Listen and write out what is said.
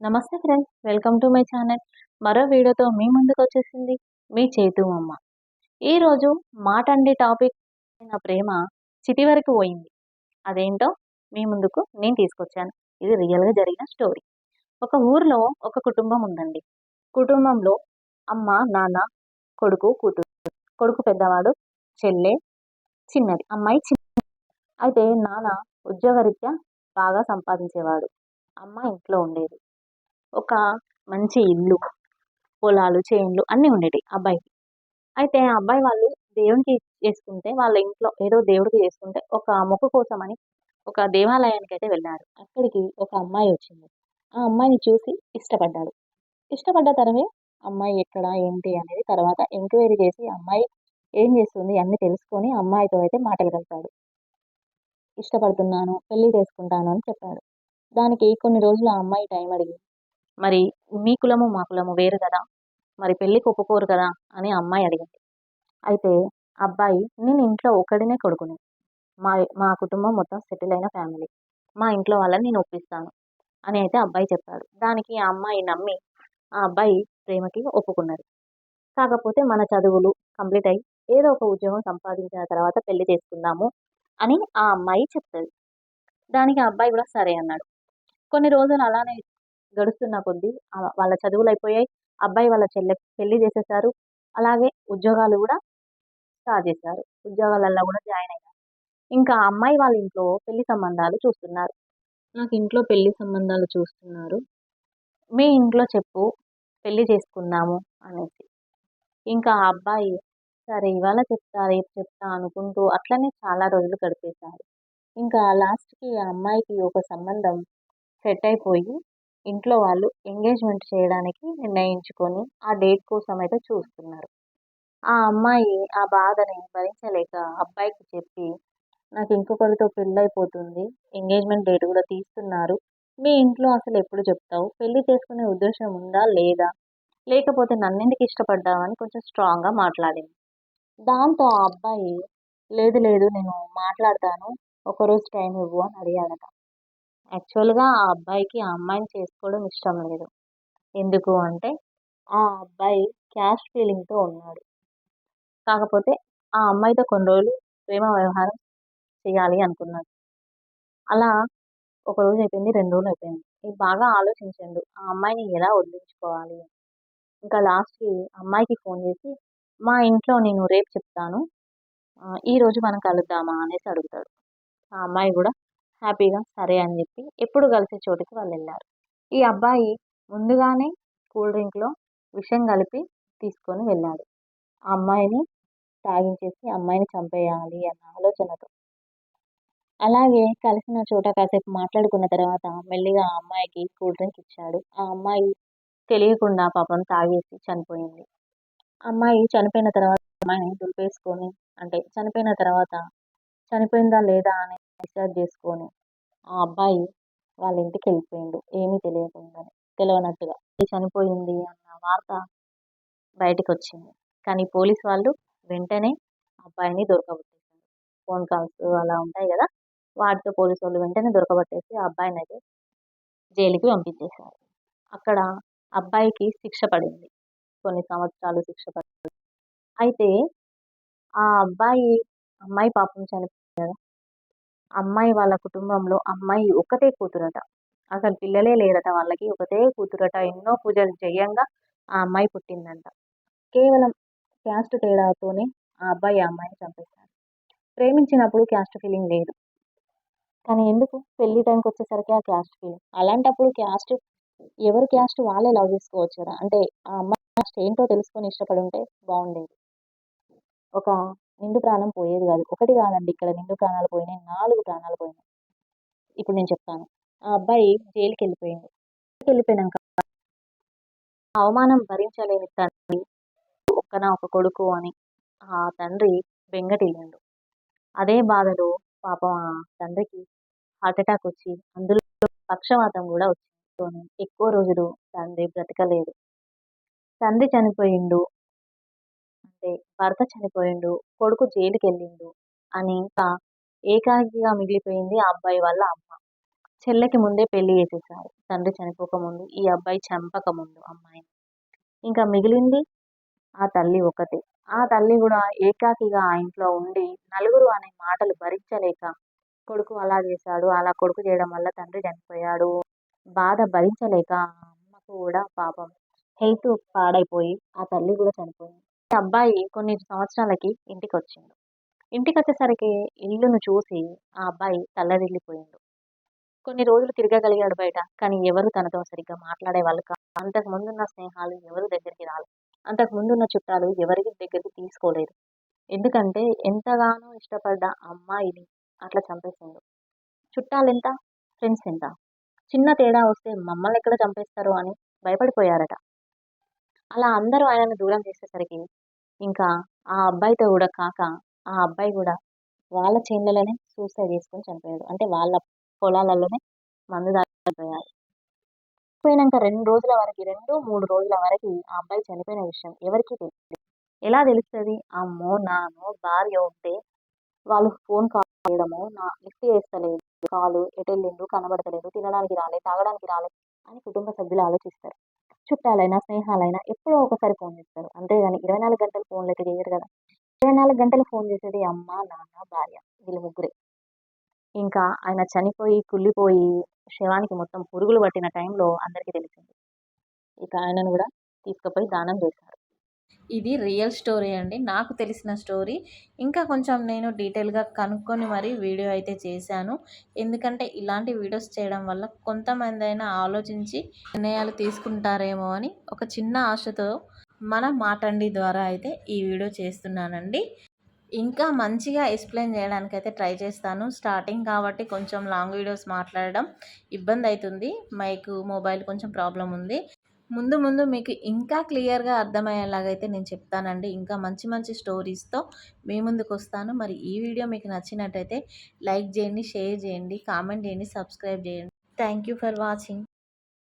నమస్తే friends welcome to my channel మరో వీడియోతో మీ ముందుకు వచ్చేసింది మీ చేతు అమ్మ. ఈరోజు మాటండి టాపిక్ నా ప్రేమ చితి వరకు పోయింది. అదేంటో మీ ముందుకు నేను తీసుకొచ్చాను. ఇది రియల్గా జరిగిన స్టోరీ ఒక ఊర్లో ఒక కుటుంబం ఉందండి. కుటుంబంలో అమ్మ నాన్న కొడుకు కూతురు. కొడుకు పెద్దవాడు చెల్లె చిన్నది. అమ్మాయి చిన్న అయితే నాన్న ఉద్యోగరీత్యా బాగా సంపాదించేవాడు. అమ్మ ఇంట్లో ఉండేది. ఒక మంచి ఇల్లు పొలాలు చేన్లు అన్నీ ఉండేవి అబ్బాయికి. అయితే ఆ అబ్బాయి వాళ్ళు దేవునికి చేసుకుంటే వాళ్ళ ఇంట్లో ఏదో దేవుడికి చేసుకుంటే ఒక మొక్కు కోసమని ఒక దేవాలయానికి అయితే వెళ్ళారు. అక్కడికి ఒక అమ్మాయి వచ్చింది. ఆ అమ్మాయిని చూసి ఇష్టపడ్డాడు. ఇష్టపడ్డ తరమే అమ్మాయి ఎక్కడ ఏంటి అనేది తర్వాత ఎంక్వైరీ చేసి అమ్మాయి ఏం చేస్తుంది అన్ని తెలుసుకొని అమ్మాయితో అయితే మాటలు కలిపాడు. ఇష్టపడుతున్నాను పెళ్ళి చేసుకుంటాను అని చెప్పాడు. దానికి కొన్ని రోజులు ఆ అమ్మాయి టైం అడిగింది. మరి మీ కులము మా కులము వేరు కదా? మరి పెళ్ళికి ఒప్పుకోరు కదా? అని అమ్మాయి అడిగింది. అయితే అబ్బాయి నేను ఇంట్లో ఒక్కడినే కొడుకుని. మా మా కుటుంబం మొత్తం సెటిల్ అయిన ఫ్యామిలీ. మా ఇంట్లో వాళ్ళని నేను ఒప్పిస్తాను. అని అయితే అబ్బాయి చెప్పాడు. దానికి ఆ అమ్మాయి నమ్మి ఆ అబ్బాయి ప్రేమకి ఒప్పుకున్నది కాకపోతే మన చదువులు కంప్లీట్ అయ్యి ఏదో ఒక ఉద్యోగం సంపాదించిన తర్వాత పెళ్ళి చేసుకుందాము అని ఆ అమ్మాయి చెప్తుంది దానికి ఆ అబ్బాయి కూడా సరే అన్నాడు. కొన్ని రోజులు అలానే గడుస్తున్న కొద్దీ వాళ్ళ చదువులు అయిపోయాయి. అబ్బాయి వాళ్ళ చెల్లె పెళ్ళి చేసేసారు. అలాగే ఉద్యోగాలు కూడా స్టార్ట్ చేశారు. ఉద్యోగాలలో కూడా జాయిన్ అయ్యారు. ఇంకా అమ్మాయి వాళ్ళ ఇంట్లో పెళ్ళి సంబంధాలు చూస్తున్నారు. నాకు ఇంట్లో పెళ్ళి సంబంధాలు చూస్తున్నారు. మీ ఇంట్లో చెప్పు పెళ్ళి చేసుకుందాము అనేసి. ఇంకా ఆ అబ్బాయి సరే ఇవాళ చెప్తా రేపు చెప్తా అనుకుంటూ అట్లనే చాలా రోజులు గడిపేశారు. ఇంకా లాస్ట్కి ఆ అమ్మాయికి ఒక సంబంధం సెట్ అయిపోయి ఇంట్లో వాళ్ళు ఎంగేజ్మెంట్ చేయడానికి నిర్ణయించుకొని ఆ డేట్ కోసం అయితే చూస్తున్నారు. ఆ అమ్మాయి ఆ బాధని భరించలేక అబ్బాయికి చెప్పి నాకు ఇంకొకరితో పెళ్ళైపోతుంది ఎంగేజ్మెంట్ డేట్ కూడా తీస్తున్నారు. మీ ఇంట్లో అసలు ఎప్పుడు చెప్తావు? పెళ్ళి చేసుకునే ఉద్దేశం ఉందా లేదా? లేకపోతే నన్నెందుకు ఇష్టపడ్డావని కొంచెం స్ట్రాంగ్గా మాట్లాడింది. దాంతో ఆ అబ్బాయి లేదు లేదు నేను మాట్లాడతాను. ఒకరోజు టైం ఇవ్వు అని అడిగాడట. యాక్చువల్గా ఆ అబ్బాయికి ఆ అమ్మాయిని చేసుకోవడం ఇష్టం లేదు. ఎందుకు అంటే ఆ అబ్బాయి క్యాస్ట్ ఫీలింగ్తో ఉన్నాడు. కాకపోతే ఆ అమ్మాయితో కొన్ని రోజులు ప్రేమ వ్యవహారం చేయాలి అనుకున్నాడు. అలా ఒక రోజు అయిపోయింది రెండు రోజులు అయిపోయింది. ఇది బాగా ఆలోచించండు ఆ అమ్మాయిని ఎలా వదిలించుకోవాలి? ఇంకా లాస్ట్కి అమ్మాయికి ఫోన్ చేసి మా ఇంట్లో నేను రేపు చెప్తాను ఈరోజు మనం కలుద్దామా? అనేసి అడుగుతాడు. ఆ అమ్మాయి కూడా హ్యాపీగా సరే అని చెప్పి ఎప్పుడు కలిసే చోటికి వాళ్ళు వెళ్ళారు ఈ అబ్బాయి ముందుగానే కూల్ డ్రింక్లో విషం కలిపి తీసుకొని వెళ్ళాడు. ఆ అమ్మాయిని తాగించేసి అమ్మాయిని చంపేయాలి అన్న ఆలోచనతో. అలాగే కలిసిన చోట కాసేపు మాట్లాడుకున్న తర్వాత మెల్లిగా ఆ అమ్మాయికి కూల్ డ్రింక్ ఇచ్చాడు. ఆ అమ్మాయి తెలియకుండా పాపం తాగేసి చనిపోయింది. అమ్మాయి చనిపోయిన తర్వాత అమ్మాయిని దులిపేసుకొని అంటే చనిపోయిన తర్వాత చనిపోయిందా లేదా అని డిసైడ్ చేసుకొని ఆ అబ్బాయి వాళ్ళ ఇంటికి వెళ్ళిపోయిండు. ఏమీ తెలియకుండానే. తెలియనట్టుగా చనిపోయింది అన్న వార్త బయటకు వచ్చింది కానీ పోలీస్ వాళ్ళు వెంటనే అబ్బాయిని దొరకబట్టేశారు ఫోన్ కాల్స్ అలా ఉంటాయి కదా వాటితో పోలీసు వాళ్ళు వెంటనే దొరకబట్టేసి ఆ అబ్బాయిని అయితే జైలుకి పంపించేశారు. అక్కడ అబ్బాయికి శిక్ష పడింది. కొన్ని సంవత్సరాలు శిక్ష పడింది. అయితే ఆ అబ్బాయి అమ్మాయి పాపం చనిపోయింది కదా అమ్మాయి వాళ్ళ కుటుంబంలో అమ్మాయి ఒకటే కూతురట. అసలు పిల్లలే లేరట వాళ్ళకి ఒకటే కూతురట. ఎన్నో పూజలు చేయంగా ఆ అమ్మాయి పుట్టిందంట. కేవలం క్యాస్ట్ తేడాతోనే ఆ అబ్బాయి ఆ అమ్మాయిని చంపేశాడు ప్రేమించినప్పుడు క్యాస్ట్ ఫీలింగ్ లేదు. కానీ ఎందుకు? పెళ్ళి టైంకి వచ్చేసరికి ఆ క్యాస్ట్ ఫీలింగ్ అలాంటప్పుడు క్యాస్ట్ ఎవరు క్యాస్ట్ వాళ్ళే లవ్ చేసుకోవచ్చు కదా. అంటే ఆ అమ్మాయి క్యాస్ట్ ఏంటో తెలుసుకొని ఇష్టపడి ఉంటే బాగుండేది. ఒక నిండు ప్రాణం పోయేది కాదు. ఒకటి కాదండి ఇక్కడ నిండు ప్రాణాలు పోయినాయి. నాలుగు ప్రాణాలు పోయినాయి. ఇప్పుడు నేను చెప్తాను. ఆ అబ్బాయి జైలుకి వెళ్ళిపోయింది వెళ్ళిపోయినాక అవమానం భరించలేని తండ్రి ఒక్కన ఒక కొడుకు అని ఆ తండ్రి బెంగటిల్లిండు. అదే బాధలో పాపం ఆ తండ్రికి హార్ట్ అటాక్ వచ్చి అందులో పక్షవాతం కూడా వచ్చింది. ఎక్కువ రోజులు తండ్రి బ్రతకలేదు. తండ్రి చనిపోయిండు. చూస్తే భర్త చనిపోయిండు కొడుకు జైలుకి వెళ్ళిండు అని ఇంకా ఏకాకిగా మిగిలిపోయింది ఆ అబ్బాయి వాళ్ళ అమ్మ. చెల్లెకి ముందే పెళ్ళి చేసేసారు. తండ్రి చనిపోకముందు ఈ అబ్బాయి చంపకముందు అమ్మాయిని. ఇంకా మిగిలింది ఆ తల్లి ఒకతే ఆ తల్లి కూడా ఏకాకిగా ఆ ఇంట్లో ఉండి నలుగురు అనే మాటలు భరించలేక కొడుకు అలా చేశాడు అలా కొడుకు చేయడం వల్ల తండ్రి చనిపోయాడు. బాధ భరించలేక ఆ అమ్మకు కూడా పాపం హెల్త్ పాడైపోయి ఆ తల్లి కూడా చనిపోయింది. అబ్బాయి కొన్ని సంవత్సరాలకి ఇంటికి వచ్చిండు ఇంటికి వచ్చేసరికి ఇల్లును చూసి ఆ అబ్బాయి తల్లడిల్లిపోయిండు కొన్ని రోజులు తిరగగలిగాడు బయట కానీ ఎవరు తనతో సరిగ్గా మాట్లాడే వాళ్ళు కాదు అంతకు ముందున్న స్నేహాలు ఎవరు దగ్గరికి రాలేదు అంతకు ముందున్న చుట్టాలు ఎవరికి దగ్గరికి తీసుకోలేదు. ఎందుకంటే ఎంతగానో ఇష్టపడ్డ అమ్మాయిని అట్లా చంపేసిండు. చుట్టాలు ఎంత ఫ్రెండ్స్ ఎంత? చిన్న తేడా వస్తే మమ్మల్ని ఎక్కడ చంపేస్తారు అని భయపడిపోయారట. అలా అందరూ ఆయనను దూరం చేసేసరికి ఇంకా ఆ అబ్బాయితో కూడా కాక ఆ అబ్బాయి కూడా వాళ్ళ చేనులలోనే సూసైడ్ చేసుకొని చనిపోయాడు. అంటే వాళ్ళ పొలాలలోనే మందు దాటిపోయారు పోయినాక రెండు రోజుల వరకు రెండు మూడు రోజుల వరకు ఆ అబ్బాయి చనిపోయిన విషయం ఎవరికి తెలియదు ఎలా తెలుస్తుంది? అమ్మో నానో భార్య ఉంటే వాళ్ళు ఫోన్ కాల్ చేయడము నా లిఫ్ట్ చేస్తలేదు కాలు ఎటు వెళ్ళిండు కనబడతలేదు తినడానికి రాలే తాగడానికి రాలే అని కుటుంబ సభ్యులు ఆలోచిస్తారు. చుట్టాలైనా స్నేహాలైనా ఎప్పుడో ఒకసారి ఫోన్ చేస్తారు. అంతేగాని ఇరవై నాలుగు గంటలు ఫోన్లు అయితే చేయరు కదా. ఇరవై నాలుగు గంటలు ఫోన్ చేసేది అమ్మ నాన్న భార్య వీళ్ళు ముగ్గురే. ఇంకా ఆయన చనిపోయి కుళ్ళిపోయి శవానికి మొత్తం పురుగులు పట్టిన టైంలో అందరికీ తెలిసింది. ఇక ఆయనను కూడా తీసుకుపోయి దానం చేశారు ఇది రియల్ స్టోరీ అండి. నాకు తెలిసిన స్టోరీ. ఇంకా కొంచెం నేను డీటెయిల్గా కనుక్కొని మరీ వీడియో అయితే చేశాను. ఎందుకంటే ఇలాంటి వీడియోస్ చేయడం వల్ల కొంతమంది అయినా ఆలోచించి నిర్ణయాలు తీసుకుంటారేమో అని ఒక చిన్న ఆశతో మన మాటండి ద్వారా అయితే ఈ వీడియో చేస్తున్నానండి. ఇంకా మంచిగా ఎక్స్ప్లెయిన్ చేయడానికి అయితే ట్రై చేస్తాను. స్టార్టింగ్ కాబట్టి కొంచెం లాంగ్ వీడియోస్ మాట్లాడడం ఇబ్బంది అవుతుంది మైక్ మొబైల్ కొంచెం ప్రాబ్లం ఉంది ముందు ముందు మీకు ఇంకా క్లియర్గా అర్థమయ్యేలాగైతే నేను చెప్తానండి. ఇంకా మంచి మంచి స్టోరీస్తో మీ ముందుకు వస్తాను. మరి ఈ వీడియో మీకు నచ్చినట్టయితే లైక్ చేయండి షేర్ చేయండి కామెంట్ చేయండి సబ్స్క్రైబ్ చేయండి. Thank you for watching.